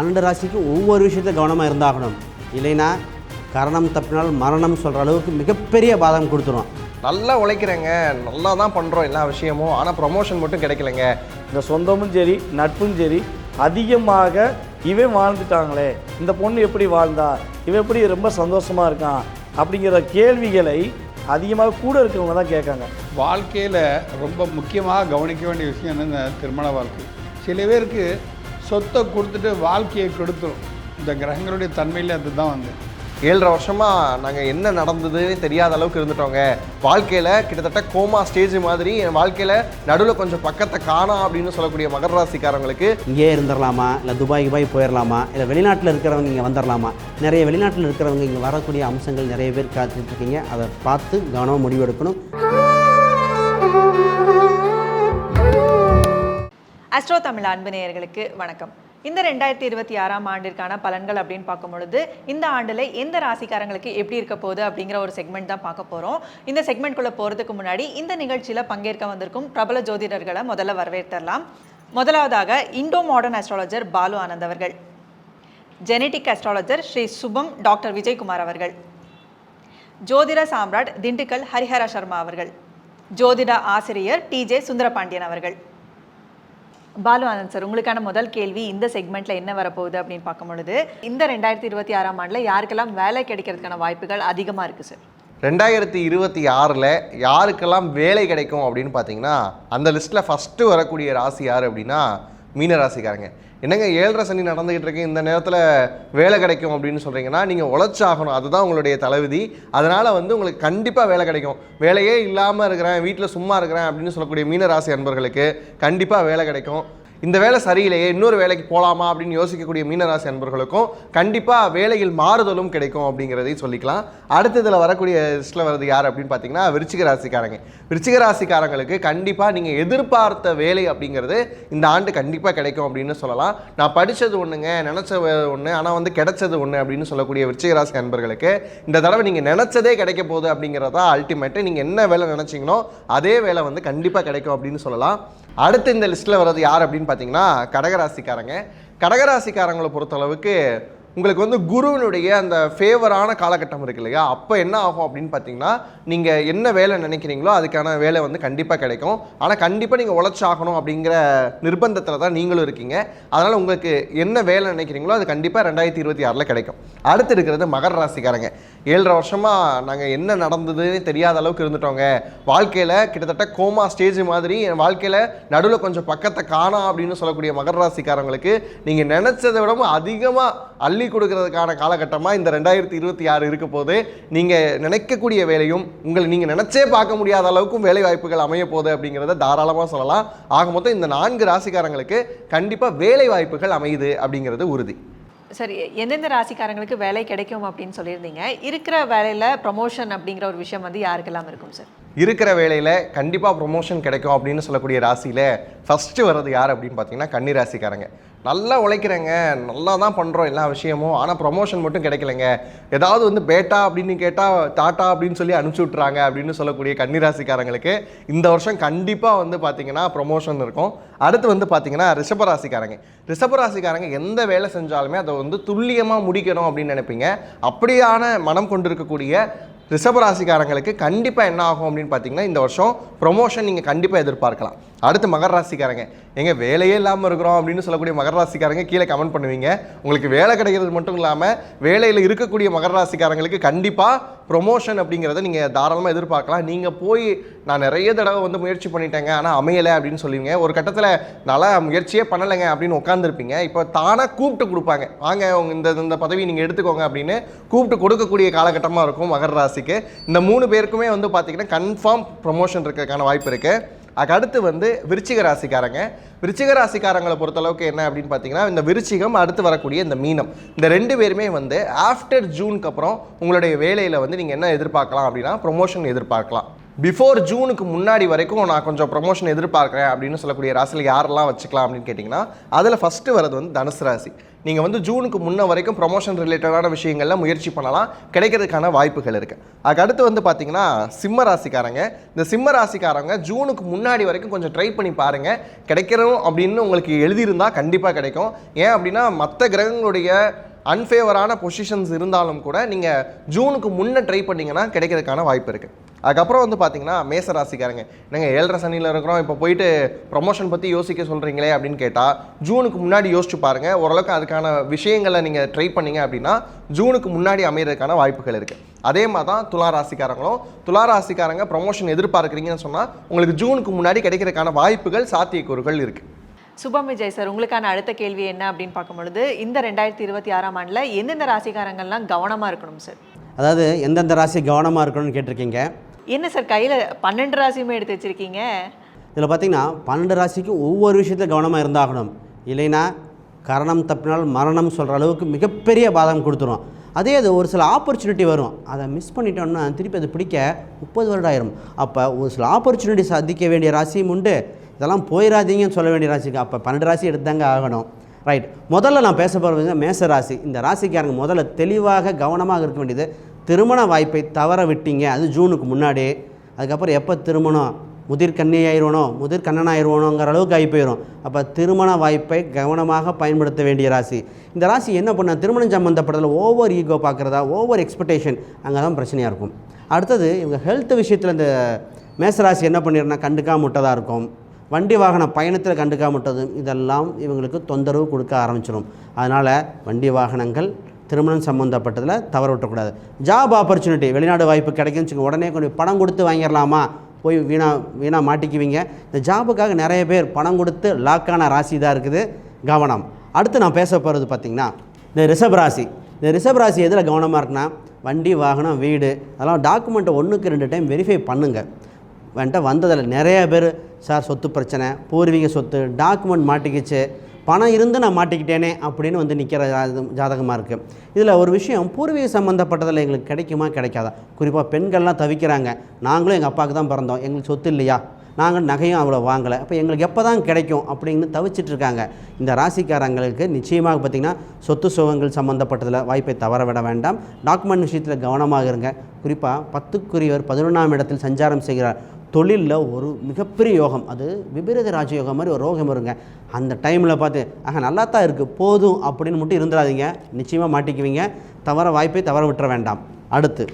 பன்னெண்டு ராசிக்கு ஒவ்வொரு விஷயத்தை கவனமாக இருந்தாகணும். இல்லைன்னா கரணம் தப்பினால் மரணம் சொல்கிற அளவுக்கு மிகப்பெரிய பாதகம் கொடுத்துரும். நல்லா உழைக்கிறேங்க. நல்லா தான் பண்ணுறோம் எல்லா விஷயமும். ஆனால் ப்ரொமோஷன் மட்டும் கிடைக்கலங்க. இந்த சொந்தமும் சரி நட்பும் சரி அதிகமாக இவன் வாழ்ந்துட்டாங்களே. இந்த பொண்ணு எப்படி வாழ்ந்தா? இவன் எப்படி ரொம்ப சந்தோஷமா இருக்கான்? அப்படிங்கிற கேள்விகளை அதிகமாக கூட இருக்கிறவங்க தான் கேட்காங்க. வாழ்க்கையில் ரொம்ப முக்கியமாக கவனிக்க வேண்டிய விஷயம் என்னென்ன திருமண வாழ்க்கை. சில பேருக்கு சொத்தை கொடுத்துட்டு வாழ்க்கையை கெடுத்துரும். இந்த கிரகங்களுடைய தன்மையில் அதுதான் வந்து. ஏழரை வருஷமாக நாங்கள் என்ன நடந்ததுன்னு தெரியாத அளவுக்கு இருந்துட்டோங்க. வாழ்க்கையில் கிட்டத்தட்ட கோமா ஸ்டேஜ் மாதிரி என் வாழ்க்கையில் நடுவில் கொஞ்சம் பக்கத்தை காணோம் அப்படின்னு சொல்லக்கூடிய மகர ராசிக்காரங்களுக்கு இங்கேயே இருந்துடலாமா இல்லை துபாய் துபாய் போயிடலாமா இல்லை வெளிநாட்டில் இருக்கிறவங்க இங்கே வந்துடலாமா நிறைய வெளிநாட்டில் இருக்கிறவங்க இங்கே வரக்கூடிய அம்சங்கள் நிறைய பேர் காத்துட்டு இருக்கீங்க. அதை பார்த்து கவனமாக முடிவெடுக்கணும். அஸ்ட்ரோ தமிழ் அன்பு நேயர்களுக்கு வணக்கம். இந்த ரெண்டாயிரத்தி இருபத்தி ஆறாம் ஆண்டிற்கான பலன்கள் அப்படின்னு பார்க்கும் பொழுது இந்த ஆண்டில் எந்த ராசிக்காரங்களுக்கு எப்படி இருக்க போகுது அப்படிங்கிற ஒரு செக்மெண்ட் தான் பார்க்க போகிறோம் இந்த செக்மெண்ட்குள்ளே போகிறதுக்கு முன்னாடி இந்த நிகழ்ச்சியில் பங்கேற்க வந்திருக்கும் பிரபல ஜோதிடர்களை முதல்ல வரவேற்றலாம் முதலாவதாக Indo modern astrologer Balu Anand அவர்கள். Genetic astrologer Sri Subham doctor Vijayakumar அவர்கள். ஜோதிட சாம்ராட் திண்டுக்கல் ஹரிஹர சர்மா அவர்கள். ஜோதிட ஆசிரியர் டிஜே சுந்தரபாண்டியன் அவர்கள். பாலு ஆனந்த் சார் உங்களுக்கான முதல் கேள்வி இந்த செக்மெண்ட்ல என்ன வரப்போகுது அப்படின்னு பார்க்கும் பொழுது இந்த ரெண்டாயிரத்தி இருபத்தி ஆறாம் ஆண்டுல யாருக்கெல்லாம் வேலை கிடைக்கிறதுக்கான வாய்ப்புகள் அதிகமா இருக்கு சார்? ரெண்டாயிரத்தி இருபத்தி ஆறில் யாருக்கெல்லாம் வேலை கிடைக்கும் அப்படின்னு பார்த்தீங்கன்னா அந்த லிஸ்ட்டில் ஃபஸ்ட்டு வரக்கூடிய ராசி யார் அப்படின்னா மீன ராசிக்காரங்க என்னங்க ஏழரை சனி நடந்துகிட்டு இருக்கு? இந்த நேரத்தில் வேலை கிடைக்கும் அப்படின்னு சொல்கிறீங்கன்னா நீங்கள் உழைச்சாகணும். அதுதான் உங்களுடைய தலைவிதி அதனால் வந்து உங்களுக்கு கண்டிப்பாக வேலை கிடைக்கும். வேலையே இல்லாமல் இருக்கிறேன் வீட்டில் சும்மா இருக்கிறேன் அப்படின்னு சொல்லக்கூடிய மீனராசி அன்பர்களுக்கு கண்டிப்பாக வேலை கிடைக்கும். இந்த வேலை சரியில்லையே இன்னொரு வேலைக்கு போகலாமா அப்படின்னு யோசிக்கக்கூடிய மீனராசி அன்பர்களுக்கும் கண்டிப்பாக வேலையில் மாறுதலும் கிடைக்கும் அப்படிங்கிறதையும் சொல்லிக்கலாம். அடுத்ததில் வரக்கூடிய லிஸ்ட்டில் வருது யார் அப்படின்னு பார்த்தீங்கன்னா விருச்சிக ராசிக்காரங்க. விருச்சிக ராசிக்காரங்களுக்கு கண்டிப்பாக நீங்கள் எதிர்பார்த்த வேலை அப்படிங்கிறது இந்த ஆண்டு கண்டிப்பாக கிடைக்கும் அப்படின்னு சொல்லலாம். நான் படித்தது ஒன்றுங்க நினச்ச ஒன்று ஆனால் வந்து கிடைச்சது ஒன்று அப்படின்னு சொல்லக்கூடிய விருச்சிக ராசி அன்பர்களுக்கு இந்த தடவை நீங்கள் நினச்சதே கிடைக்க போகுது அப்படிங்கிறதா அல்டிமேட்டு நீங்கள் என்ன வேலை நினச்சிங்களோ அதே வேலை வந்து கண்டிப்பாக கிடைக்கும் அப்படின்னு சொல்லலாம். அடுத்து இந்த லிஸ்ட்டில் வர்றது யார் அப்படின்னு பார்த்தீங்கன்னா கடகராசிக்காரங்க. கடகராசிக்காரங்களை பொறுத்தளவுக்கு உங்களுக்கு வந்து குருவினுடைய அந்த ஃபேவரான காலகட்டம் இருக்கு இல்லையா? அப்போ என்ன ஆகும் அப்படின்னு பார்த்தீங்கன்னா நீங்கள் என்ன வேலை நினைக்கிறீங்களோ அதுக்கான வேலை வந்து கண்டிப்பாக கிடைக்கும். ஆனால் கண்டிப்பாக நீங்கள் உழைச்சாகணும் அப்படிங்கிற நிர்பந்தத்தில் தான் நீங்களும் இருக்கீங்க. அதனால் உங்களுக்கு என்ன வேலை நினைக்கிறீங்களோ அது கண்டிப்பாக ரெண்டாயிரத்தி இருபத்தி ஆறில் கிடைக்கும். அடுத்து இருக்கிறது மகர ராசிக்காரங்க. ஏழரை வருஷமாக நாங்கள் என்ன நடந்ததுன்னு தெரியாத அளவுக்கு இருந்துட்டோங்க. வாழ்க்கையில் கிட்டத்தட்ட கோமா ஸ்டேஜ் மாதிரி என் வாழ்க்கையில் நடுவில் கொஞ்சம் பக்கத்தை காணோம் அப்படின்னு சொல்லக்கூடிய மகர ராசிக்காரங்களுக்கு நீங்கள் நினச்சதை விடவும் அதிகமாக அள்ளி கொடுக்கறதுக்கான காலகட்டமாக இந்த ரெண்டாயிரத்தி இருபத்தி ஆறு இருக்க போது நீங்கள் நினைக்கக்கூடிய வேலையும் உங்களை நீங்கள் நினச்சே பார்க்க முடியாத அளவுக்கும் வேலை வாய்ப்புகள் அமைய போகுது அப்படிங்கிறத தாராளமாக சொல்லலாம். ஆக மொத்தம் இந்த நான்கு ராசிக்காரங்களுக்கு கண்டிப்பாக வேலை வாய்ப்புகள் அமையுது அப்படிங்கிறது உறுதி. சரி எந்தெந்த ராசிக்காரங்களுக்கு வேலை கிடைக்கும் அப்படின்னு சொல்லியிருந்தீங்க? இருக்கிற வேலையில ப்ரமோஷன் அப்படிங்கிற ஒரு விஷயம் வந்து யாருக்கெல்லாம் இருக்கும் சார் இருக்கிற வேலையில் கண்டிப்பாக ப்ரொமோஷன் கிடைக்கும் அப்படின்னு சொல்லக்கூடிய ராசியில் ஃபஸ்ட்டு வர்றது யார் அப்படின்னு பார்த்தீங்கன்னா கன்னி ராசிக்காரங்க. நல்லா உழைக்கிறேங்க. நல்லா தான் பண்ணுறோம் எல்லா விஷயமும். ஆனால் ப்ரொமோஷன் மட்டும் கிடைக்கலங்க. ஏதாவது வந்து பேட்டா அப்படின்னு கேட்டால் டாட்டா அப்படின்னு சொல்லி அனுப்பிச்சி விட்றாங்க அப்படின்னு சொல்லக்கூடிய கன்னிராசிக்காரங்களுக்கு இந்த வருஷம் கண்டிப்பாக வந்து பார்த்தீங்கன்னா ப்ரொமோஷன் இருக்கும். அடுத்து வந்து பார்த்தீங்கன்னா ரிஷபராசிக்காரங்க. ரிஷபராசிக்காரங்க எந்த வேலை செஞ்சாலுமே அதை வந்து துல்லியமாக முடிக்கணும் அப்படின்னு நினைப்பீங்க. அப்படியான மனம் கொண்டிருக்கக்கூடிய ரிஷபராசிக்காரங்களுக்கு கண்டிப்பாக என்ன ஆகும் அப்படின்னு பார்த்தீங்கன்னா இந்த வருஷம் ப்ரொமோஷன் நீங்கள் கண்டிப்பாக எதிர்பார்க்கலாம். அடுத்து மகர ராசிக்காரங்க. எங்கள் வேலையே இல்லாமல் இருக்கிறோம் அப்படின்னு சொல்லக்கூடிய மகர ராசிக்காரங்க கீழே கமெண்ட் பண்ணுவீங்க. உங்களுக்கு வேலை கிடைக்கிறது மட்டும் இல்லாமல் வேலையில் இருக்கக்கூடிய மகர ராசிக்காரங்களுக்கு கண்டிப்பாக ப்ரொமோஷன் அப்படிங்கிறத நீங்கள் தாராளமாக எதிர்பார்க்கலாம். நீங்கள் போய் நான் நிறைய தடவை வந்து முயற்சி பண்ணிட்டேங்க ஆனால் அமையலை அப்படின்னு சொல்லுவீங்க. ஒரு கட்டத்தில் நல்லா முயற்சியே பண்ணலைங்க அப்படின்னு உட்காந்துருப்பீங்க இப்போ தானாக கூப்பிட்டு கொடுப்பாங்க. வாங்க உங்க இந்த இந்த பதவி நீங்கள் எடுத்துக்கோங்க அப்படின்னு கூப்பிட்டு கொடுக்கக்கூடிய காலகட்டமாக இருக்கும் மகர ராசிக்கு. இந்த மூணு பேருக்குமே வந்து பார்த்தீங்கன்னா கன்ஃபார்ம் ப்ரொமோஷன் இருக்கிறதுக்கான வாய்ப்பு இருக்குது அடுத்து வந்து விருச்சிக ராசிக்காரங்க. விருச்சிக ராசிக்காரங்களை பொறுத்தளவுக்கு என்ன அப்படின்னு பார்த்தீங்கன்னா இந்த விருச்சிகம் அடுத்து வரக்கூடிய இந்த மீனம். இந்த ரெண்டு பேருமே வந்து ஆஃப்டர் ஜூனுக்கு அப்புறம் உங்களுடைய வேலையில் வந்து நீங்கள் என்ன எதிர்பார்க்கலாம் அப்படின்னா ப்ரொமோஷன் எதிர்பார்க்கலாம். பிஃபோர் ஜூனுக்கு முன்னாடி வரைக்கும் நான் கொஞ்சம் ப்ரொமோஷன் எதிர்பார்க்குறேன் அப்படின்னு சொல்லக்கூடிய ராசியில் யாரெல்லாம் வச்சுக்கலாம் அப்படின்னு கேட்டிங்கன்னா அதில் ஃபஸ்ட்டு வரது வந்து தனுசு ராசி. நீங்கள் வந்து ஜூனுக்கு முன்ன வரைக்கும் ப்ரொமோஷன் ரிலேட்டடான விஷயங்கள்லாம் முயற்சி பண்ணலாம். கிடைக்கிறதுக்கான வாய்ப்புகள் இருக்குது அதுக்கு அடுத்து வந்து பார்த்தீங்கன்னா சிம்ம ராசிக்காரங்க. இந்த சிம்ம ராசிக்காரங்க ஜூனுக்கு முன்னாடி வரைக்கும் கொஞ்சம் ட்ரை பண்ணி பாருங்கள் கிடைக்கிறோம் அப்படின்னு உங்களுக்கு எழுதியிருந்தால் கண்டிப்பாக கிடைக்கும். ஏன் அப்படின்னா மற்ற கிரகங்களுடைய அன்ஃபேவரான பொசிஷன்ஸ் இருந்தாலும் கூட நீங்கள் ஜூனுக்கு முன்னே ட்ரை பண்ணிங்கன்னா கிடைக்கிறதுக்கான வாய்ப்பு இருக்குது அதுக்கப்புறம் வந்து பார்த்தீங்கன்னா மேச ராசிக்காரங்க. என்னங்க ஏழரை சனியில் இருக்கிறோம் இப்போ போயிட்டு ப்ரொமோஷன் பற்றி யோசிக்க சொல்கிறீங்களே அப்படின்னு கேட்டால் ஜூனுக்கு முன்னாடி யோசிச்சு பாருங்கள் ஓரளவுக்கு அதுக்கான விஷயங்களை நீங்கள் ட்ரை பண்ணீங்க அப்படின்னா ஜூனுக்கு முன்னாடி அமைகிறதுக்கான வாய்ப்புகள் இருக்குது அதே மாதிரி தான் துலா ராசிக்காரங்களும் துலா ராசிக்காரங்க ப்ரொமோஷன் எதிர்பார்க்குறீங்கன்னு சொன்னால் உங்களுக்கு ஜூனுக்கு முன்னாடி கிடைக்கிறதுக்கான வாய்ப்புகள் சாத்தியக்கூறுகள் இருக்குது சுபம் விஜய் சார் உங்களுக்கான அடுத்த கேள்வி என்ன அப்படின்னு பார்க்கும் பொழுது இந்த ரெண்டாயிரத்தி இருபத்தி ஆறாம் ஆண்டில் எந்தெந்த ராசிக்காரங்கள்லாம் கவனமாக இருக்கணும் சார்? அதாவது எந்தெந்த ராசி கவனமாக இருக்கணும்னு கேட்டிருக்கீங்க? என்ன சார் கையில் பன்னெண்டு ராசியுமே எடுத்து வச்சிருக்கீங்க? இதில் பார்த்தீங்கன்னா பன்னெண்டு ராசிக்கும் ஒவ்வொரு விஷயத்தில் கவனமாக இருந்தாகணும். இல்லைன்னா கரணம் தப்பினால் மரணம் சொல்கிற அளவுக்கு மிகப்பெரிய பாதகம் கொடுத்துரும். அதே அது ஒரு சில ஆப்பர்ச்சுனிட்டி வரும். அதை மிஸ் பண்ணிட்டோம்னா திருப்பி அது பிடிக்க முப்பது வருடம் ஆயிரும். அப்போ ஒரு சில ஆப்பர்ச்சுனிட்டி சந்திக்க வேண்டிய ராசியும் உண்டு. இதெல்லாம் போயிடாதீங்கன்னு சொல்ல வேண்டிய ராசிக்கு அப்போ பன்னெண்டு ராசி எடுத்தாங்க ஆகணும். ரைட் முதல்ல நான் பேச போகிறவங்க மேச ராசி. இந்த ராசிக்காரங்க முதல்ல தெளிவாக கவனமாக இருக்க வேண்டியது திருமண வாய்ப்பை தவற விட்டீங்க அது ஜூனுக்கு முன்னாடி. அதுக்கப்புறம் எப்போ திருமணம்? முதிர் கண்ணி ஆயிடுவனோ முதிர் கண்ணன் ஆயிடுவனோங்கிற அளவுக்கு ஆகி போயிடும் அப்போ திருமண வாய்ப்பை கவனமாக பயன்படுத்த வேண்டிய ராசி. இந்த ராசி என்ன பண்ண திருமணம் சம்மந்தப்பட்டதில் ஓவர் ஈகோ பார்க்குறதா ஓவர் எக்ஸ்பெக்டேஷன் அங்கே தான் பிரச்சனையாக இருக்கும். அடுத்தது இவங்க ஹெல்த் விஷயத்தில் இந்த மேசராசி என்ன பண்ணிடுறா கண்டுக்காம முட்டதாக இருக்கும். வண்டி வாகன பயணத்தில் கண்டுக்காம முட்டதும் இதெல்லாம் இவங்களுக்கு தொந்தரவு கொடுக்க ஆரம்பிச்சிடும் அதனால் வண்டி வாகனங்கள் திருமணம் சம்மந்தப்பட்டதில் தவற விட்டக்கூடாது. ஜாப் ஆப்பர்ச்சுனிட்டி வெளிநாடு வாய்ப்பு கிடைக்குன்னு வச்சுக்கோங்க உடனே கொஞ்சம் பணம் கொடுத்து வாங்கிடலாமா? போய் வீணா வீணாக மாட்டிக்குவீங்க. இந்த ஜாபுக்காக நிறைய பேர் பணம் கொடுத்து லாக்கான ராசி தான் இருக்குது. கவனம். அடுத்து நான் பேச போகிறது பார்த்திங்கன்னா இந்த ரிஷப் ராசி. இந்த ரிஷப் ராசி எதில் கவனமாக இருக்குன்னா வண்டி வாகனம் வீடு அதெல்லாம் டாக்குமெண்ட்டை ஒன்றுக்கு ரெண்டு டைம் வெரிஃபை பண்ணுங்கள் வந்துட்டு வந்ததில் நிறைய பேர் சார் சொத்து பிரச்சனை. பூர்வீக சொத்து டாக்குமெண்ட் மாட்டிக்கிச்சு. பணம் இருந்து நான் மாட்டிக்கிட்டேனே அப்படின்னு வந்து நிற்கிற ஜாதகமாக இருக்குது இதில் ஒரு விஷயம் பூர்வீக சம்மந்தப்பட்டதில் எங்களுக்கு கிடைக்குமா கிடைக்காதா? குறிப்பாக பெண்கள்லாம் தவிக்கிறாங்க. நாங்களும் எங்கள் அப்பாவுக்கு தான் பிறந்தோம். எங்களுக்கு சொத்து இல்லையா? நாங்கள் நகையும் அவ்வளோ வாங்கலை. அப்போ எங்களுக்கு எப்போ தான் கிடைக்கும் அப்படின்னு தவிச்சிட்டு இருக்காங்க. இந்த ராசிக்காரங்களுக்கு நிச்சயமாக பார்த்திங்கன்னா சொத்து சுகங்கள் சம்மந்தப்பட்டதில் வாய்ப்பை தவற விட வேண்டாம். டாக்குமெண்ட் விஷயத்தில் கவனமாக இருங்க. குறிப்பாக பத்துக்குரியவர் பதினொன்றாம் இடத்தில் சஞ்சாரம் செய்கிறார். தொழிலில் ஒரு மிகப்பெரிய யோகம். அது விபரீத ராஜயோகம் மாதிரி ஒரு ரோகம் வருங்க. அந்த டைமில் பார்த்து ஆக நல்லா தான் இருக்குது போதும் அப்படின்னு மட்டும் இருந்துடாதீங்க. நிச்சயமாக மாட்டிக்குவீங்க. தவற வாய்ப்பை தவற விட்டுற வேண்டாம். அடுத்து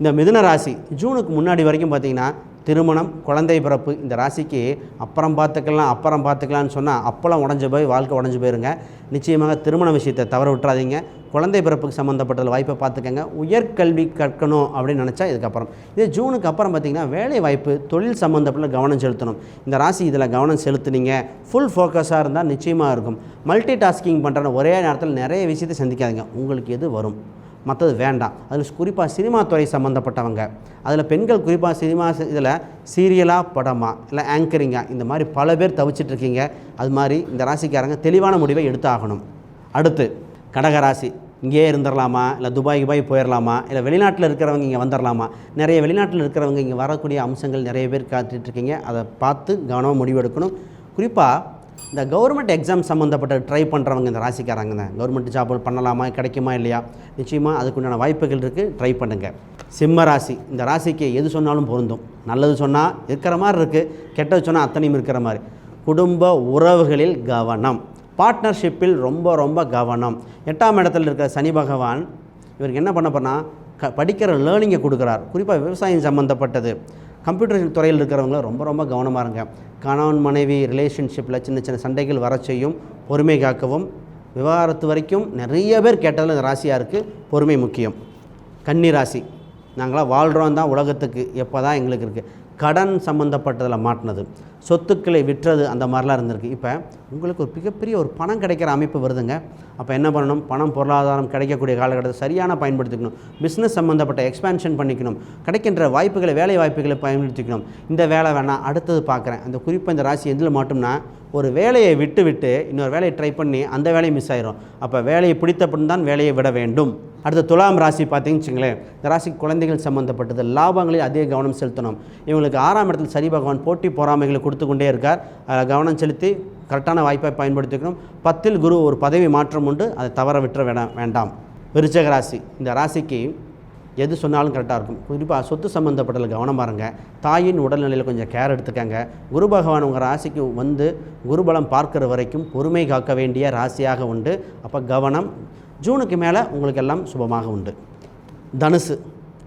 இந்த மிதுன ராசி ஜூனுக்கு முன்னாடி வரைக்கும் பார்த்தீங்கன்னா திருமணம் குழந்தை பிறப்பு இந்த ராசிக்கு அப்புறம் பார்த்துக்கலாம் அப்புறம் பார்த்துக்கலாம்னு சொன்னால் அப்பளம் உடஞ்சி போய் வாழ்க்கை உடஞ்சி போயிருங்க. நிச்சயமாக திருமண விஷயத்தை தவற விட்டுறாதீங்க. குழந்தை பிறப்புக்கு சம்மந்தப்பட்ட வாய்ப்பை பார்த்துக்கங்க. உயர்கல்வி கற்கணும் அப்படின்னு நினச்சா இதுக்கப்புறம். இதே ஜூனுக்கு அப்புறம் பார்த்திங்கன்னா வேலை வாய்ப்பு தொழில் சம்மந்தப்பட்ட கவனம் செலுத்தணும். இந்த ராசி இதில் கவனம் செலுத்துனீங்க. ஃபுல் ஃபோக்கஸாக இருந்தால் நிச்சயமாக இருக்கும். மல்டி டாஸ்கிங் பண்ணுற ஒரே நேரத்தில் நிறைய விஷயத்தை சந்திக்காதீங்க. உங்களுக்கு எது வரும்? மற்றது வேண்டாம். அதில் குறிப்பாக சினிமா துறை சம்மந்தப்பட்டவங்க அதில் பெண்கள் குறிப்பாக சினிமா இதில் சீரியலாக படமா இல்லை ஆங்கரிங்காக இந்த மாதிரி பல பேர் தவிச்சிட்டு இருக்கீங்க. அது மாதிரி இந்த ராசிக்காரங்க தெளிவான முடிவை எடுத்தாகணும். அடுத்து கடகராசி. இங்கேயே இருந்துடலாமா இல்லை துபாய் துபாய் போயிடலாமா இல்லை வெளிநாட்டில் இருக்கிறவங்க இங்கே வந்துடலாமா நிறைய வெளிநாட்டில் இருக்கிறவங்க இங்கே வரக்கூடிய அம்சங்கள் நிறைய பேர் காத்துட்ருக்கீங்க அதை பார்த்து கவனமாக முடிவெடுக்கணும். குறிப்பாக இந்த கவர்மெண்ட் எக்ஸாம் சம்மந்தப்பட்ட ட்ரை பண்ணுறவங்க இந்த ராசிக்காரங்க தான். கவர்மெண்ட் ஜாப் பண்ணலாமா கிடைக்குமா இல்லையா? நிச்சயமாக அதுக்குண்டான வாய்ப்புகள் இருக்குது ட்ரை பண்ணுங்கள் சிம்ம ராசி. இந்த ராசிக்கு எது சொன்னாலும் பொருந்தும். நல்லது சொன்னால் இருக்கிற மாதிரி இருக்குது கெட்டது சொன்னால் அத்தனையும் இருக்கிற மாதிரி. குடும்ப உறவுகளில் கவனம். பார்ட்னர்ஷிப்பில் ரொம்ப ரொம்ப கவனம். எட்டாம் இடத்துல இருக்கிற சனி பகவான் இவருக்கு என்ன பண்ண போனால் க படிக்கிற லேர்னிங்கை கொடுக்குறார். குறிப்பாக விவசாயம் சம்மந்தப்பட்டது கம்ப்யூட்டர் துறையில் இருக்கிறவங்கள ரொம்ப ரொம்ப கவனமாக இருங்க. கணவன் மனைவி ரிலேஷன்ஷிப்பில் சின்ன சின்ன சண்டைகள் வர செய்யும். பொறுமை காக்கவும். விவகாரத்து வரைக்கும் நிறைய பேர் கேட்டதில் இந்த ராசியாக இருக்குது பொறுமை முக்கியம். கன்னி ராசி. நாங்களாம் வாழ்கிறோம் தான் உலகத்துக்கு. எப்போ தான் எங்களுக்கு இருக்குது கடன் சம்மந்தப்பட்டதில் மாட்டினது. சொத்துக்களை விற்றது அந்த மாதிரிலாம் இருந்திருக்கு. இப்போ உங்களுக்கு ஒரு மிகப்பெரிய ஒரு பணம் கிடைக்கிற அமைப்பு வருதுங்க. அப்போ என்ன பண்ணணும்? பணம் பொருளாதாரம் கிடைக்கக்கூடிய காலகட்டத்தை சரியான பயன்படுத்திக்கணும். பிஸ்னஸ் சம்மந்தப்பட்ட எக்ஸ்பேன்ஷன் பண்ணிக்கணும். கிடைக்கின்ற வாய்ப்புகளை வேலை வாய்ப்புகளை பயன்படுத்திக்கணும். இந்த வேலை வேணாம் அடுத்தது பார்க்குறேன். அந்த குறிப்பாக இந்த ராசி எதில் மாட்டோம்னா ஒரு வேலையை விட்டு விட்டு இன்னொரு வேலையை ட்ரை பண்ணி அந்த வேலையை மிஸ் ஆயிரும். அப்போ வேலையை பிடித்தப்படும் தான் வேலையை விட வேண்டும். அடுத்த துலாம் ராசி பார்த்தீங்கன்னு வச்சுங்களேன் இந்த ராசி குழந்தைகள் சம்மந்தப்பட்டது லாபங்களில் அதிக கவனம் செலுத்தணும். இவங்களுக்கு ஆறாம் இடத்துல சரி பகவான் போட்டி பொறாமைகளை கொடுத்து கொண்டே இருக்கார். கவனம் செலுத்தி கரெக்டான வாய்ப்பை பயன்படுத்திக்கணும். பத்தில் குரு ஒரு பதவி மாற்றம் உண்டு அதை தவற விட்டுற வேண்டாம் வேண்டாம். விருச்சக ராசி இந்த ராசிக்கு எது சொன்னாலும் கரெக்டாக இருக்கும். குறிப்பாக சொத்து சம்மந்தப்பட்டதில் கவனம் பாருங்க. தாயின் உடல்நிலையில் கொஞ்சம் கேர் எடுத்துக்கங்க. குரு பகவான் உங்கள் ராசிக்கு வந்து குருபலம் பார்க்குற வரைக்கும் பொறுமை காக்க வேண்டிய ராசியாக உண்டு. அப்போ கவனம் ஜூனுக்கு மேலே உங்களுக்கு எல்லாம் சுபமாக உண்டு. தனுசு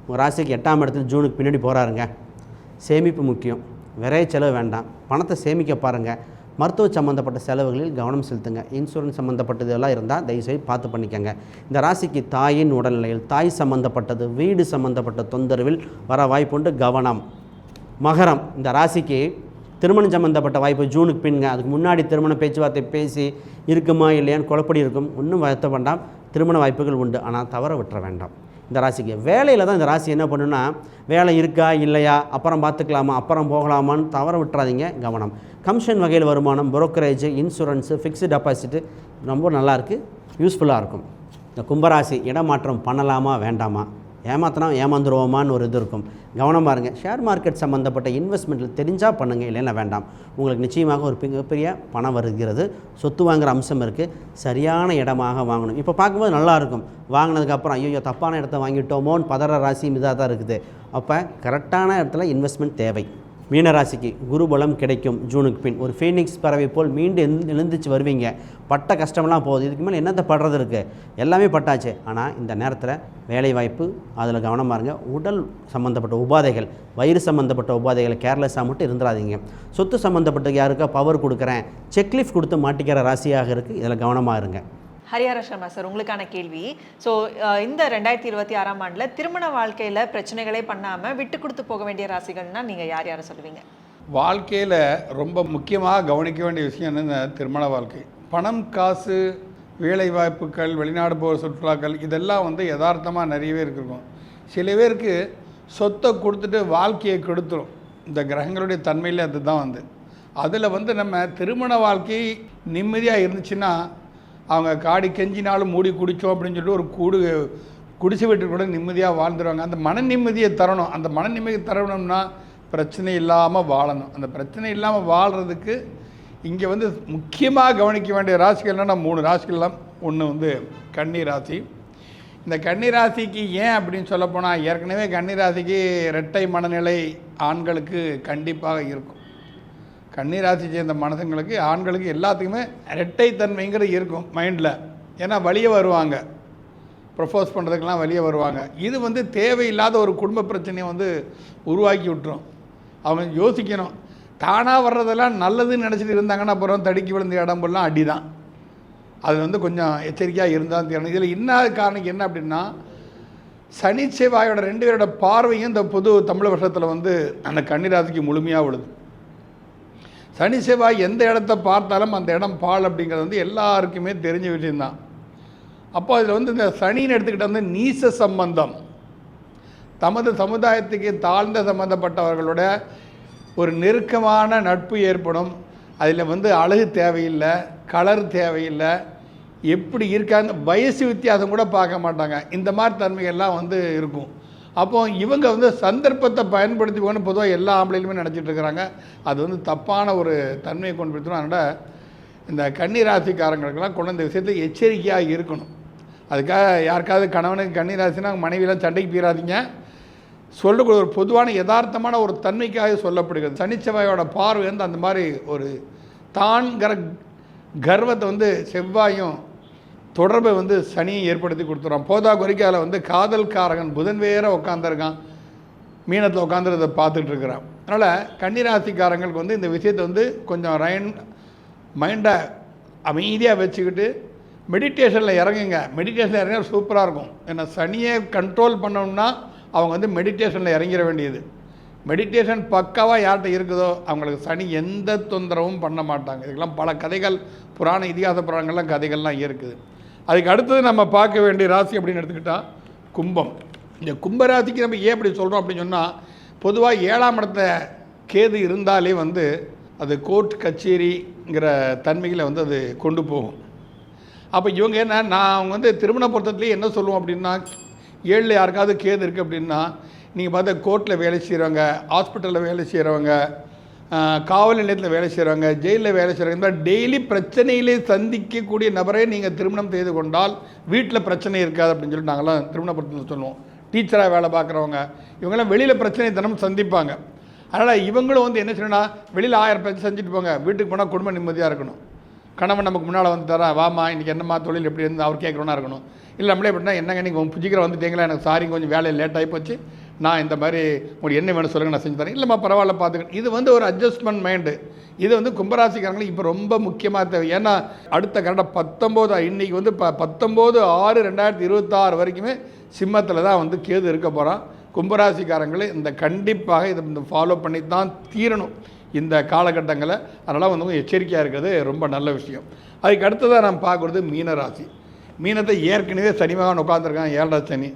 உங்கள் ராசிக்கு எட்டாம் இடத்துல ஜூனுக்கு பின்னாடி போகிறாருங்க சேமிப்பு முக்கியம். விரைய செலவு வேண்டாம். பணத்தை சேமிக்க பாருங்கள் மருத்துவ சம்மந்தப்பட்ட செலவுகளில் கவனம் செலுத்துங்க. இன்சூரன்ஸ் சம்மந்தப்பட்டது எல்லாம் இருந்தால் தயவுசெய்து பார்த்து பண்ணிக்கங்க. இந்த ராசிக்கு தாயின் உடல்நிலையில் தாய் சம்மந்தப்பட்டது வீடு சம்மந்தப்பட்ட தொந்தரவில் வர வாய்ப்புண்டு கவனம். மகரம். இந்த ராசிக்கு திருமணம் சம்மந்தப்பட்ட வாய்ப்பு ஜூனுக்கு பின்ங்க அதுக்கு முன்னாடி திருமண பேச்சுவார்த்தை பேசி இருக்குமா இல்லையான்னு குழப்படி இருக்கும். ஒன்றும் வருத்த வேண்டாம். திருமண வாய்ப்புகள் உண்டு. ஆனால் தவற விட்டுற வேண்டாம். இந்த ராசிக்கு வேலையில் தான் இந்த ராசி என்ன பண்ணுன்னா வேலை இருக்கா இல்லையா அப்புறம் பார்த்துக்கலாமா அப்புறம் போகலாமான்னு தவற விட்டுறாதீங்க கவனம். கமிஷன் வகையில் வருமானம் புரோக்கரேஜ் இன்சூரன்ஸு ஃபிக்ஸ்டு டெபாசிட்டு ரொம்ப நல்லாயிருக்கு யூஸ்ஃபுல்லாக இருக்கும். இந்த கும்பராசி இடமாற்றம் பண்ணலாமா வேண்டாமா? ஏமாத்தினா ஏமாந்துருவோமான்னு ஒரு இது இருக்கும். கவனம் இருங்க ஷேர் மார்க்கெட் சம்மந்தப்பட்ட இன்வெஸ்ட்மெண்ட்டில் தெரிஞ்சால் பண்ணுங்கள் இல்லைன்னா வேண்டாம். உங்களுக்கு நிச்சயமாக ஒரு மிகப்பெரிய பணம் வருகிறது. சொத்து வாங்குகிற அம்சம் இருக்குது சரியான இடமாக வாங்கணும். இப்போ பார்க்கும்போது நல்லா இருக்கும். வாங்கினதுக்கப்புறம் ஐயோ தப்பான இடத்த வாங்கிட்டோமோன்னு பதற ராசியும் இதாக தான் இருக்குது. அப்போ கரெக்டான இடத்துல இன்வெஸ்ட்மெண்ட் தேவை. மீனராசிக்கு குருபலம் கிடைக்கும் ஜூனுக்கு பின். ஒரு ஃபீனிக்ஸ் பறவை போல் மீண்டு எழுந்து வருவீங்க. பட்ட கஷ்டமெல்லாம் போகுது. இதுக்கு மேலே என்னத்தை படுறது இருக்குது எல்லாமே பட்டாச்சு. ஆனால் இந்த நேரத்தில் வேலைவாய்ப்பு அதில் கவனமாக இருங்க உடல் சம்மந்தப்பட்ட உபாதைகள் வயிறு சம்மந்தப்பட்ட உபாதைகளை கேர்லெஸ்ஸாக மட்டும் இருந்துடாதீங்க. சொத்து சம்மந்தப்பட்ட யாருக்கா பவர் கொடுக்குறேன். செக்லிஃப் கொடுத்து மாட்டிக்கிற ராசியாக இருக்குது இதில் கவனமாக இருங்க. ஹரிஹர சர்மா சார் உங்களுக்கான கேள்வி. ஸோ இந்த ரெண்டாயிரத்தி இருபத்தி ஆறாம் ஆண்டில் திருமண வாழ்க்கையில் பிரச்சனைகளே பண்ணாமல் விட்டு கொடுத்து போக வேண்டிய ராசிகள்னா நீங்கள் யார் யாரை சொல்லுவீங்க? வாழ்க்கையில் ரொம்ப முக்கியமாக கவனிக்க வேண்டிய விஷயம் என்னென்ன திருமண வாழ்க்கை. பணம் காசு வேலைவாய்ப்புகள் வெளிநாடு போகிற சுற்றுலாக்கள் இதெல்லாம் வந்து யதார்த்தமாக நிறைய பேருக்கு இருக்கும் சில பேருக்கு சொத்தை கொடுத்துட்டு வாழ்க்கையை கெடுத்துரும். இந்த கிரகங்களுடைய தன்மையில் அதுதான் வந்து. அதில் வந்து நம்ம திருமண வாழ்க்கை நிம்மதியாக இருந்துச்சுன்னா அவங்க காடி கெஞ்சினாலும் மூடி குடித்தோம் அப்படின்னு சொல்லிட்டு ஒரு கூடு குடிசை வீட்டு கூட நிம்மதியாக வாழ்ந்துருவாங்க. அந்த மன நிம்மதியை தரணும். அந்த மன நிம்மதியை தரணும்னா பிரச்சனை இல்லாமல் வாழணும். அந்த பிரச்சனை இல்லாமல் வாழ்கிறதுக்கு இங்கே வந்து முக்கியமாக கவனிக்க வேண்டிய ராசிகள்னா மூணு ராசிகள்லாம் ஒன்று வந்து கன்னி ராசி. இந்த கன்னி ராசிக்கு ஏன் அப்படின்னு சொல்லப்போனால் ஏற்கனவே கன்னி ராசிக்கு இரட்டை மனநிலை ஆண்களுக்கு கண்டிப்பாக இருக்கும். கன்னிராசி சேர்ந்த மனசுங்களுக்கு ஆண்களுக்கு எல்லாத்துக்குமே இரட்டைத்தன்மைங்கிறது இருக்கும் மைண்டில் ஏன்னா வெளியே வருவாங்க. ப்ரப்போஸ் பண்ணுறதுக்கெல்லாம் வெளியே வருவாங்க. இது வந்து தேவையில்லாத ஒரு குடும்ப பிரச்சனையை வந்து உருவாக்கி விட்டுரும். அவங்க யோசிக்கணும் தானாக வர்றதெல்லாம் நல்லதுன்னு நினச்சிட்டு இருந்தாங்கன்னா அப்புறம் தடுக்கி விழுந்த இடம்பெல்லாம் அடி தான் அது வந்து கொஞ்சம் எச்சரிக்கையாக இருந்தால் தெரியணும் இதில் இன்னாத காரணம் என்ன அப்படின்னா சனி செவ்வாயோட ரெண்டு பேரோட பார்வையும் இந்த பொது தமிழ் வருஷத்தில் வந்து அந்த கன்னிராசிக்கு முழுமையாக விழுது. சனி செவ்வாய் எந்த இடத்த பார்த்தாலும் அந்த இடம் பால் அப்படிங்கிறது வந்து எல்லாருக்குமே தெரிஞ்ச விஷயம்தான். அப்போ அதில் வந்து இந்த சனின்னு எடுத்துக்கிட்ட வந்து நீச சம்பந்தம். தமது சமுதாயத்துக்கு தாழ்ந்த சம்பந்தப்பட்டவர்களோட ஒரு நெருக்கமான நட்பு ஏற்படும். அதில் வந்து அழகு தேவையில்லை கலர் தேவையில்லை. எப்படி இருக்காங்க வயசு வித்தியாசம் கூட பார்க்க மாட்டாங்க. இந்த மாதிரி தன்மைகள்லாம் வந்து இருக்கும். அப்போ இவங்க வந்து சந்தர்ப்பத்தை பயன்படுத்திக்கணும்னு பொதுவாக எல்லா ஆம்பளையிலுமே நினச்சிட்டு இருக்கிறாங்க. அது வந்து தப்பான ஒரு தன்மையை கொண்டு போய்த்தணும் அதனால் இந்த கன்னி ராசிக்காரங்களுக்கெல்லாம் கொண்டு இந்த விஷயத்தை எச்சரிக்கையாக இருக்கணும். அதுக்காக யாருக்காவது கணவனுக்கு கன்னி ராசினா மனைவியெல்லாம் சண்டைக்கு போயிடாதீங்க சொல்லக்கூடிய ஒரு பொதுவான யதார்த்தமான ஒரு தன்மைக்காக சொல்லப்படுகிறது. சனிச்செவ்வாயோட பார்வை வந்து அந்த மாதிரி ஒரு தான்கிற கர்வத்தை வந்து செவ்வாயும் தொடர்பை வந்து சனியை ஏற்படுத்தி கொடுத்துறோம் போதா குறிக்கால வந்து காதல்காரகன் புதன் வேற உட்காந்துருக்கான் மீனத்தில் உட்காந்துருதை பார்த்துட்டு இருக்கிறான் அதனால் கன்னிராசிக்காரங்களுக்கு வந்து இந்த விஷயத்தை வந்து கொஞ்சம் ரைன் மைண்டை அமைதியாக வச்சுக்கிட்டு மெடிடேஷனில் இறங்குங்க. மெடிடேஷனில் இறங்கினா சூப்பராக இருக்கும். ஏன்னா சனியை கண்ட்ரோல் பண்ணோம்னா அவங்க வந்து மெடிடேஷனில் இறங்கிட வேண்டியது. மெடிடேஷன் பக்காவாக யார்கிட்ட இருக்குதோ அவங்களுக்கு சனி எந்த தொந்தரவும் பண்ண மாட்டாங்க. இதுக்கெல்லாம் பல கதைகள் புராண இதிகாச புராணங்கள்லாம் கதைகள்லாம் இருக்குது. அதுக்கு அடுத்தது நம்ம பார்க்க வேண்டிய ராசி அப்படின்னு எடுத்துக்கிட்டால் கும்பம். இந்த கும்பராசிக்கு நம்ம ஏன் இப்படி சொல்கிறோம் அப்படின்னு சொன்னால் பொதுவாக ஏழாம் இடத்த கேது இருந்தாலே வந்து அது கோர்ட் கச்சேரிங்கிற தன்மைகளை வந்து அது கொண்டு போகும். அப்போ இவங்க என்ன நான் அவங்க வந்து திருமண பொருத்தத்துலேயே என்ன சொல்லுவோம் அப்படின்னா ஏழில் யாருக்காவது கேது இருக்குது அப்படின்னா நீங்கள் பார்த்தா கோர்ட்டில் வேலை செய்கிறவங்க ஹாஸ்பிட்டலில் வேலை செய்கிறவங்க காவல் நிலையத்தில் வேலை செய்கிறவங்க ஜெயிலில் வேலை செய்கிறவங்க இந்த மாதிரி டெய்லி பிரச்சனையிலே சந்திக்கக்கூடிய நபரை நீங்கள் திருமணம் செய்து கொண்டால் வீட்டில் பிரச்சனை இருக்காது அப்படின்னு சொல்லி நாங்கள்லாம் திருமண சொல்லுவோம். டீச்சராக வேலை பார்க்குறவங்க இவங்கெல்லாம் வெளியில் பிரச்சனை தினமும் சந்திப்பாங்க. அதனால் இவங்களும் வந்து என்ன செய்யணும்னா வெளியில் ஆயிரம் பிரச்சனை செஞ்சுட்டு போங்க வீட்டுக்கு போனால் குடும்பம் நிம்மதியாக இருக்கணும். கணவன் நமக்கு முன்னால் வந்து தரேன் வாமா இன்றைக்கி என்னம்மா தொழில் எப்படி இருந்து? அவர் கேட்குறோன்னா இருக்கணும். இல்லை நம்மளே எப்படின்னா என்னங்க நீங்கள் புஜிக்கிற வந்துட்டீங்களா? எனக்கு சாரி கொஞ்சம் வேலை லேட் ஆகி போச்சு. நான் இந்த மாதிரி உங்களுக்கு என்ன வேணும் சொல்லுங்கள் நான் செஞ்சு தரேன். இல்லைம்மா பரவாயில்ல பார்த்துக்கணும் இது வந்து ஒரு அட்ஜஸ்ட்மெண்ட் மைண்டு இது வந்து கும்பராசிக்காரங்களுக்கு இப்போ ரொம்ப முக்கியமாக தேவை. ஏன்னா அடுத்த கரெக்டாக பத்தொம்போது இன்றைக்கி வந்து ப பத்தொம்போது ஆறு ரெண்டாயிரத்தி இருபத்தாறு வரைக்குமே சிம்மத்தில் தான் வந்து கேது இருக்க போகிறான் கும்பராசிக்காரங்களே இந்த கண்டிப்பாக இதை இந்த ஃபாலோ பண்ணி தான் தீரணும் இந்த காலகட்டங்களை. அதனால் வந்து எச்சரிக்கையாக இருக்கிறது ரொம்ப நல்ல விஷயம். அதுக்கு அடுத்ததாக நாம் பார்க்குறது மீனராசி. மீனத்தை ஏற்கனவே சனி மகான் உட்காந்துருக்கான் ஏழரை சனி.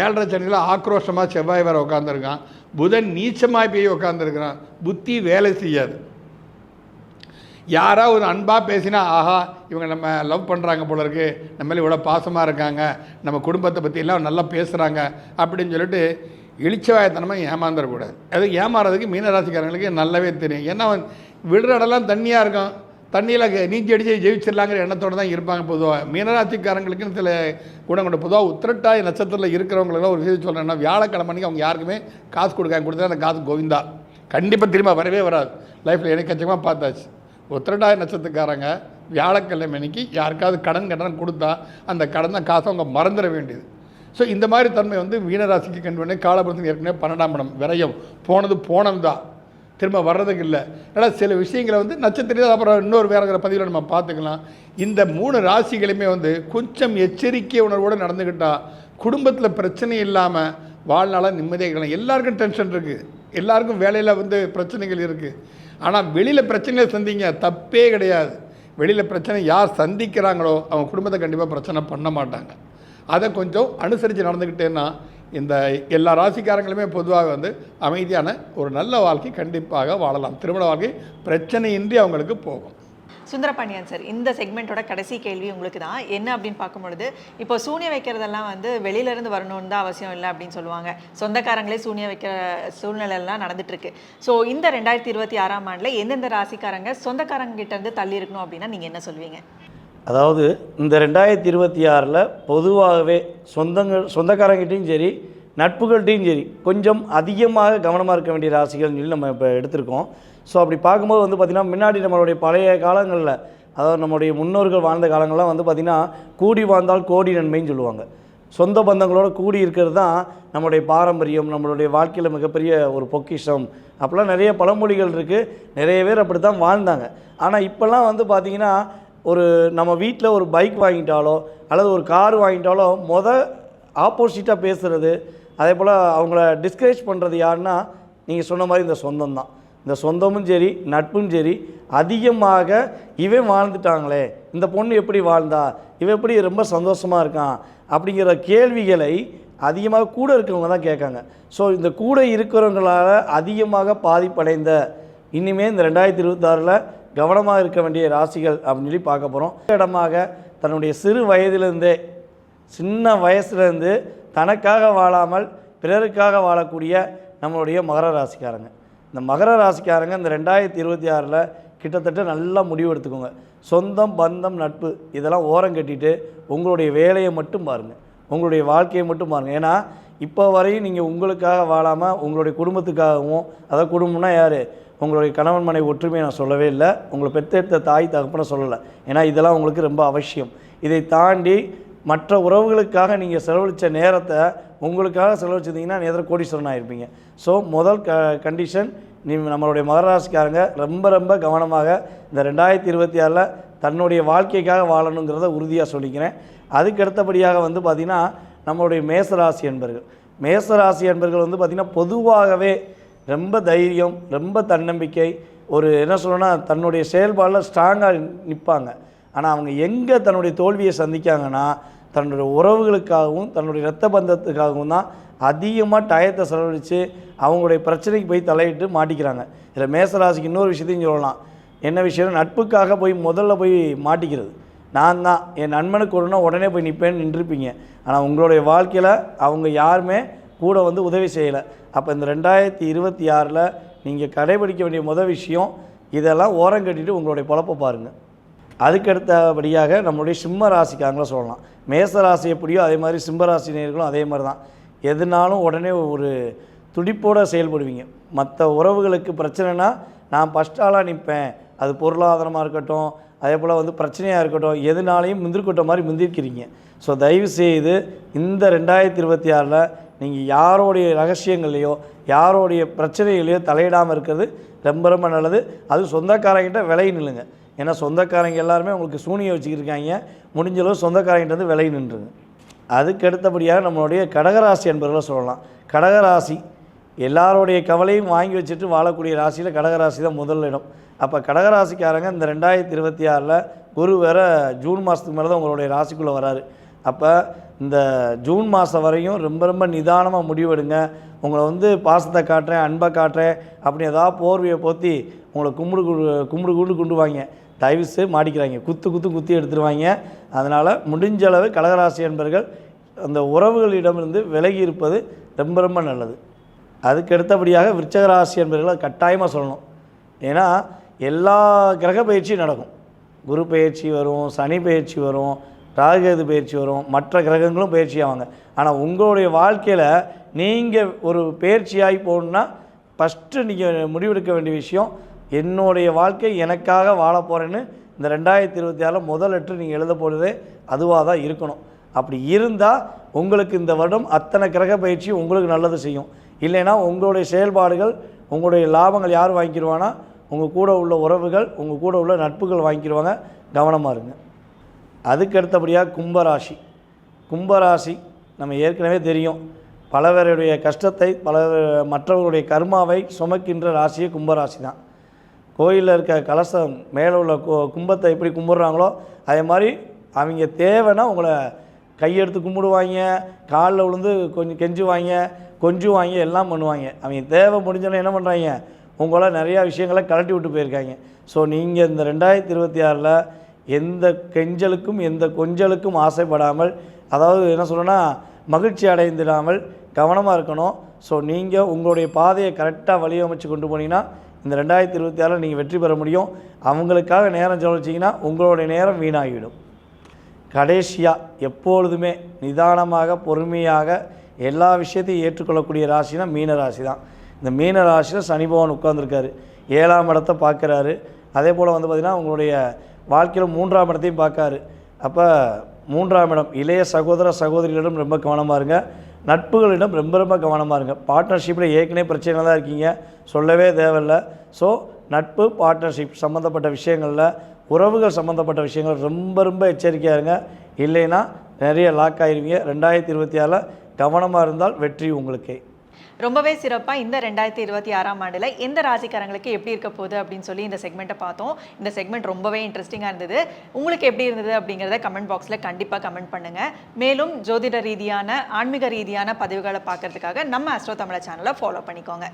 ஏழரை சனியில் ஆக்ரோஷமாக செவ்வாய் வேறு உட்காந்துருக்கான் புதன் நீச்சமாக போய் உட்காந்துருக்கிறான் புத்தி வேலை செய்யாது. யாராவது ஒரு அன்பாக பேசினா ஆஹா இவங்க நம்ம லவ் பண்ணுறாங்க போல இருக்கு. நம்ம இவ்வளோ பாசமாக இருக்காங்க. நம்ம குடும்பத்தை பற்றி எல்லாம் நல்லா பேசுகிறாங்க அப்படின்னு சொல்லிட்டு இழிச்சவாயத்தனமாக ஏமாந்துடக்கூடாது அது ஏமாறதுக்கு மீனராசிக்காரங்களுக்கு நல்லாவே தெரியும். ஏன்னா விடுறடெல்லாம் விடுற இடம்லாம் தண்ணியாக இருக்கும் தண்ணியில் நீச்சல் அடித்து ஜெயிச்சிடலாங்கிற எண்ணத்தோடு தான் இருப்பாங்க பொதுவாக மீனராசிக்காரங்களுக்குன்னு சில குணம் கொண்டு பொதுவாக உத்திரட்டாய் நட்சத்திரத்தில் இருக்கிறவங்களுக்குலாம் ஒரு விஷயம் சொல்கிறேன்னா வியாழக்கிழமை அவங்க யாருக்குமே காசு கொடுக்காங்க கொடுத்தா அந்த காசு கோவிந்தா. கண்டிப்பாக திரும்ப வரவே வராது. லைஃப்பில் எனக்கு கச்சமாக பார்த்தாச்சு. உத்திரட்டாய நட்சத்திரக்காரங்க வியாழக்கிழமை அன்னைக்கு யாருக்காவது கடன் கடன் கொடுத்தா அந்த கடனை காசை அவங்க மறந்துட வேண்டியது. ஸோ இந்த மாதிரி தன்மை வந்து மீனராசிக்கு கண்டு பண்ணி காலபுரத்துக்கு ஏற்கனவே பன்னெண்டாம் படம் விரயம். போனது போனது தான் திரும்ப வர்றதுக்கு இல்லை. அதனால் சில விஷயங்களை வந்து நட்சத்திரத்தில் அப்புறம் இன்னொரு வேறங்கிற பதிவில் நம்ம பார்த்துக்கலாம். இந்த மூணு ராசிகளுமே வந்து கொஞ்சம் எச்சரிக்கை உணர்வோடு நடந்துக்கிட்டால் குடும்பத்தில் பிரச்சனை இல்லாமல் வாழ்நாளாக நிம்மதியாக இருக்கலாம். எல்லாருக்கும் டென்ஷன் இருக்குது எல்லாருக்கும் வேலையில் வந்து பிரச்சனைகள் இருக்குது ஆனால் வெளியில் பிரச்சனையை சந்திங்க தப்பே கிடையாது. வெளியில் பிரச்சனை யார் சந்திக்கிறாங்களோ அவங்க குடும்பத்தை கண்டிப்பாக பிரச்சனை பண்ண மாட்டாங்க. அதை கொஞ்சம் அனுசரித்து நடந்துக்கிட்டேன்னா இந்த எல்லா ராசிக்காரங்களுமே பொதுவாக வந்து அமைதியான ஒரு நல்ல வாழ்க்கை கண்டிப்பாக வாழலாம். திருமண வாழ்க்கை பிரச்சனையின்றி அவங்களுக்கு போகும். சுந்தரபாண்டியன் சார் இந்த செக்மெண்ட்டோட கடைசி கேள்வி உங்களுக்கு தான். என்ன அப்படின்னு பார்க்கும்பொழுது இப்போ சூனிய வைக்கிறதெல்லாம் வந்து வெளியிலேருந்து வரணும்னு தான் அவசியம் இல்லை அப்படின்னு சொல்லுவாங்க. சொந்தக்காரங்களே சூனிய வைக்கிற சூழ்நிலை எல்லாம் ஸோ இந்த ரெண்டாயிரத்தி இருபத்தி ஆறாம் ஆண்டில் எந்தெந்த ராசிக்காரங்க சொந்தக்காரங்க கிட்டேருந்து தள்ளி இருக்கணும் அப்படின்னா நீங்கள் என்ன சொல்வீங்க? அதாவது இந்த ரெண்டாயிரத்தி இருபத்தி ஆறில் பொதுவாகவே சொந்தங்கள் சொந்தக்காரங்கிட்டையும் சரி நட்புகள்கிட்டையும் சரி கொஞ்சம் அதிகமாக கவனமாக இருக்க வேண்டிய ராசிகள்னு சொல்லி நம்ம இப்போ எடுத்திருக்கோம். ஸோ அப்படி பார்க்கும்போது வந்து பார்த்திங்கன்னா முன்னாடி நம்மளுடைய பழைய காலங்களில் அதாவது நம்முடைய முன்னோர்கள் வாழ்ந்த காலங்கள்லாம் வந்து பார்த்திங்கன்னா கூடி வாழ்ந்தால் கோடி நன்மைன்னு சொல்லுவாங்க. சொந்த பந்தங்களோட கூடி இருக்கிறது தான் நம்மளுடைய பாரம்பரியம் நம்மளுடைய வாழ்க்கையில் மிகப்பெரிய ஒரு பொக்கிஷம். அப்போல்லாம் நிறைய பழமொழிகள் இருக்குது நிறைய பேர் அப்படி தான் வாழ்ந்தாங்க. ஆனால் இப்போல்லாம் வந்து பார்த்திங்கன்னா ஒரு நம்ம வீட்டில் ஒரு பைக் வாங்கிட்டாலோ அல்லது ஒரு கார் வாங்கிட்டாலோ மொத ஆப்போசிட்டாக பேசுகிறது அதே போல் அவங்கள டிஸ்கரேஜ் பண்ணுறது யாருன்னா நீங்கள் சொன்ன மாதிரி இந்த சொந்தம் தான். இந்த சொந்தமும் சரி நட்பும் சரி அதிகமாக இவன் வாழ்ந்துட்டாங்களே இந்த பொண்ணு எப்படி வாழ்ந்தா இவன் எப்படி ரொம்ப சந்தோஷமாக இருக்கான் அப்படிங்கிற கேள்விகளை அதிகமாக கூட இருக்கிறவங்க தான் கேட்காங்க. ஸோ இந்த கூட இருக்கிறவங்களால அதிகமாக பாதிப்படைந்த இனிமேல் இந்த ரெண்டாயிரத்தி இருபத்தாறில் கவனமாக இருக்க வேண்டிய ராசிகள் அப்படின்னு சொல்லி பார்க்க போகிறோம் இடமாக தன்னுடைய சிறு வயதிலிருந்தே சின்ன வயசுலேருந்து தனக்காக வாழாமல் பிறருக்காக வாழக்கூடிய நம்மளுடைய மகர ராசிக்காரங்க. இந்த மகர ராசிக்காரங்க இந்த ரெண்டாயிரத்தி இருபத்தி ஆறில் கிட்டத்தட்ட நல்லா முடிவு எடுத்துக்கோங்க. சொந்தம் பந்தம் நட்பு இதெல்லாம் ஓரம் கட்டிட்டு உங்களுடைய வேலையை மட்டும் பாருங்கள் உங்களுடைய வாழ்க்கையை மட்டும் பாருங்கள் ஏன்னா இப்போ வரையும் நீங்கள் உங்களுக்காக வாழாமல் உங்களுடைய குடும்பத்துக்காகவும் அதாவது குடும்பம்னா யார்? உங்களுடைய கணவன் மனைவி ஒற்றுமையை நான் சொல்லவே இல்லை. உங்களை பெற்றெடுத்த தாய் தகப்பனை சொல்லலை. ஏன்னா இதெல்லாம் உங்களுக்கு ரொம்ப அவசியம். இதை தாண்டி மற்ற உறவுகளுக்காக நீங்கள் செலவழித்த நேரத்தை உங்களுக்காக செலவழிச்சிருந்தீங்கன்னா நேரத்தில் கோடீஸ்வரன் ஆயிருப்பீங்க. ஸோ முதல் க கண்டிஷன் நீ நம்மளுடைய மகராசிக்காரங்க ரொம்ப ரொம்ப கவனமாக இந்த ரெண்டாயிரத்தி இருபத்தி ஆறில் தன்னுடைய வாழ்க்கைக்காக வாழணுங்கிறத உறுதியாக சொல்லிக்கிறேன். அதுக்கு அடுத்தபடியாக வந்து பார்த்திங்கன்னா நம்மளுடைய மேசராசி என்பர்கள் மேசராசி என்பர்கள் வந்து பார்த்திங்கன்னா பொதுவாகவே ரொம்ப தைரியம் ரொம்ப தன்னம்பிக்கை. ஒரு என்ன சொல்லணும்னா தன்னுடைய செயல்பாடில் ஸ்ட்ராங்காக நிற்பாங்க ஆனால் அவங்க எங்கே தன்னுடைய தோல்வியை சந்திக்காங்கன்னா தன்னுடைய உறவுகளுக்காகவும் தன்னுடைய இரத்த பந்தத்துக்காகவும் தான் அதிகமாக டயத்தை செலவழித்து அவங்களுடைய பிரச்சனைக்கு போய் தலையிட்டு மாட்டிக்கிறாங்க. இதில் மேசராசிக்கு இன்னொரு விஷயத்தையும் சொல்லலாம். என்ன விஷயம் நட்புக்காக போய் முதல்ல போய் மாட்டிக்கிறது. நான் தான். என் நண்பனுக்கு ஒன்றுனா உடனே போய் நிற்பேன்னு நின்றுருப்பீங்க. ஆனால் உங்களுடைய வாழ்க்கையில் அவங்க யாருமே கூட வந்து உதவி செய்யலை. அப்போ இந்த ரெண்டாயிரத்தி இருபத்தி ஆறில் நீங்கள் கடைபிடிக்க வேண்டிய முதல் விஷயம் இதெல்லாம் ஓரம் கட்டிட்டு உங்களுடைய பொழப்பை பாருங்கள் அதுக்கு அடுத்தபடியாக நம்மளுடைய சிம்ம ராசிக்காரங்கள சொல்லலாம். மேச ராசி எப்படியோ அதே மாதிரி சிம்ம ராசி நேர்களும் அதே மாதிரி தான் எதுனாலும் உடனே ஒரு துடிப்போடு செயல்படுவீங்க. மற்ற உறவுகளுக்கு பிரச்சனைனா நான் ஃபஸ்ட் ஆளாக நிற்பேன் அது பொருளாதாரமாக இருக்கட்டும் அதே போல் வந்து பிரச்சனையாக இருக்கட்டும் எதுனாலையும் முந்திரிக்கொட்ட மாதிரி முந்திருக்கிறீங்க. ஸோ தயவு செய்து இந்த ரெண்டாயிரத்தி இருபத்தி ஆறில் நீங்கள் யாரோடைய ரகசியங்களையோ யாரோடைய பிரச்சனைகளையோ தலையிடாமல் இருக்கிறது ரொம்ப ரொம்ப நல்லது. அது சொந்தக்காரங்கிட்ட விலை நில்லுங்க. ஏன்னா சொந்தக்காரங்க எல்லாருமே உங்களுக்கு சூனியை வச்சுக்கிருக்காங்க. முடிஞ்ச அளவு சொந்தக்காரங்கிட்ட வந்து விலை நின்றுங்க அதுக்கு அடுத்தபடியாக நம்மளுடைய கடகராசி என்பவர்களை சொல்லலாம். கடகராசி எல்லாருடைய கவலையும் வாங்கி வச்சுட்டு வாழக்கூடிய ராசியில் கடகராசி தான் முதல் இடம். அப்போ கடகராசிக்காரங்க இந்த ரெண்டாயிரத்தி இருபத்தி ஆறில் குரு வேறு ஜூன் மாதத்துக்கு மேலே தான் உங்களுடைய ராசிக்குள்ளே வராரு. அப்போ இந்த ஜூன் மாதம் வரையும் ரொம்ப ரொம்ப நிதானமாக முடிவெடுங்க. உங்களை வந்து பாசத்தை காட்டுறேன் அன்பை காட்டுறேன் அப்படி ஏதாவது போர்வையை போற்றி உங்களை கும்பிடு கும்பிடு கும்பிடு கொண்டு வாங்க. தயவுசு மாடிக்கிறாங்க குத்து குத்து குத்தி எடுத்துருவாங்க. அதனால் முடிஞ்ச அளவு கடகராசி என்பர்கள் அந்த உறவுகளிடமிருந்து விலகி இருப்பது ரொம்ப ரொம்ப நல்லது. அதுக்கு அடுத்தபடியாக விருச்சக ராசி கட்டாயமாக சொல்லணும். ஏன்னா எல்லா கிரக பயிற்சியும் நடக்கும். குரு பயிற்சி வரும் சனி பயிற்சி வரும் ராகுகேது பயிற்சி வரும் மற்ற கிரகங்களும் பயிற்சி ஆவாங்க. ஆனால் உங்களுடைய வாழ்க்கையில் நீங்கள் ஒரு பயிற்சியாகி போகணுன்னா ஃபஸ்ட்டு நீங்கள் முடிவெடுக்க வேண்டிய விஷயம் என்னுடைய வாழ்க்கை எனக்காக வாழ போகிறேன்னு இந்த ரெண்டாயிரத்தி இருபத்தி ஆறில் முதல் லெட்ரு நீங்கள் எழுத போகிறதே அதுவாக தான் இருக்கணும். அப்படி இருந்தால் உங்களுக்கு இந்த வருடம் அத்தனை கிரக பயிற்சி உங்களுக்கு நல்லது செய்யும். இல்லைன்னா உங்களுடைய செயல்பாடுகள் உங்களுடைய லாபங்கள் யார் வாங்கிக்கிடுவானா உங்கள் கூட உள்ள உறவுகள் உங்கள் கூட உள்ள நட்புகள் வாங்கிக்கிடுவாங்க கவனமாக இருங்க. அதுக்கு அடுத்தபடியாக கும்பராசி. கும்பராசி நம்ம ஏற்கனவே தெரியும். பலவருடைய கஷ்டத்தை பல மற்றவர்களுடைய கர்மாவை சுமக்கின்ற ராசியே கும்பராசி தான். கோயிலில் இருக்க கலசம் மேலே உள்ள கும்பத்தை எப்படி கும்பிட்றாங்களோ அதே மாதிரி அவங்க தேவைன்னா உங்களை கையெடுத்து கும்பிடுவாங்க காலில் விழுந்து கொஞ்சம் கெஞ்சுவாங்க கொஞ்சுவாங்க எல்லாம் பண்ணுவாங்க. அவங்க தேவை முடிஞ்சோன்னே என்ன பண்ணுறாங்க உங்களை நிறையா விஷயங்களை கலட்டி விட்டு போயிருக்காங்க. ஸோ நீங்கள் இந்த ரெண்டாயிரத்தி இருபத்தி ஆறில் எந்த கெஞ்சலுக்கும் எந்த கொஞ்சலுக்கும் ஆசைப்படாமல் அதாவது என்ன சொல்லணும்னா மகிழ்ச்சி அடைந்திடாமல் கவனமாக இருக்கணும். ஸோ நீங்கள் உங்களுடைய பாதையை கரெக்டாக வழியமைச்சு கொண்டு போனீங்கன்னா இந்த ரெண்டாயிரத்தி இருபத்தி ஆறில் நீங்கள் வெற்றி பெற முடியும். அவங்களுக்காக நேரம் செலவழிச்சிங்கன்னா உங்களுடைய நேரம் வீணாகிவிடும். கடைசியாக எப்பொழுதுமே நிதானமாக பொறுமையாக எல்லா விஷயத்தையும் ஏற்றுக்கொள்ளக்கூடிய ராசினா மீன ராசி தான் இந்த மீன ராசியில் சனி பகவான் உட்கார்ந்திருக்காரு. ஏழாம் இடத்தை பார்க்குறாரு. அதே போல் வந்து பார்த்திங்கன்னா உங்களுடைய வாழ்க்கையில் மூன்றாம் இடத்தையும் பார்க்காரு. அப்போ மூன்றாம் இடம் இளைய சகோதர சகோதரிகளிடம் ரொம்ப கவனமாக இருங்க. நட்புகளிடம் ரொம்ப ரொம்ப கவனமாக இருங்க. பார்ட்னர்ஷிப்பில் ஏற்கனவே பிரச்சனை தான் இருக்கீங்க. சொல்லவே தேவையில்ல. ஸோ நட்பு பார்ட்னர்ஷிப் சம்மந்தப்பட்ட விஷயங்களில் உறவுகள் சம்மந்தப்பட்ட விஷயங்கள் ரொம்ப ரொம்ப எச்சரிக்கையாக இருங்க. இல்லைன்னா நிறைய லாக் ஆயிருவீங்க. ரெண்டாயிரத்தி இருபத்தி ஆறில் கவனமாக இருந்தால் வெற்றி உங்களுக்கே. ரொம்பவே சிறப்பாக இந்த ரெண்டாயிரத்தி இருபத்தி ஆறாம் ஆண்டில் எந்த ராசிக்காரங்களுக்கு எப்படி இருக்க போகுது அப்படின்னு சொல்லி இந்த செக்மெண்ட்டை பார்த்தோம். இந்த செக்மெண்ட் ரொம்பவே இன்ட்ரெஸ்டிங்காக இருந்தது. உங்களுக்கு எப்படி இருந்தது அப்படிங்கிறத கமெண்ட் பாக்ஸில் கண்டிப்பாக கமெண்ட் பண்ணுங்கள் மேலும் ஜோதிட ரீதியான ஆன்மீக ரீதியான பதிவுகளை பார்க்கறதுக்காக நம்ம அஸ்ட்ரோ தமிழ சேனலை ஃபாலோ பண்ணிக்கோங்க.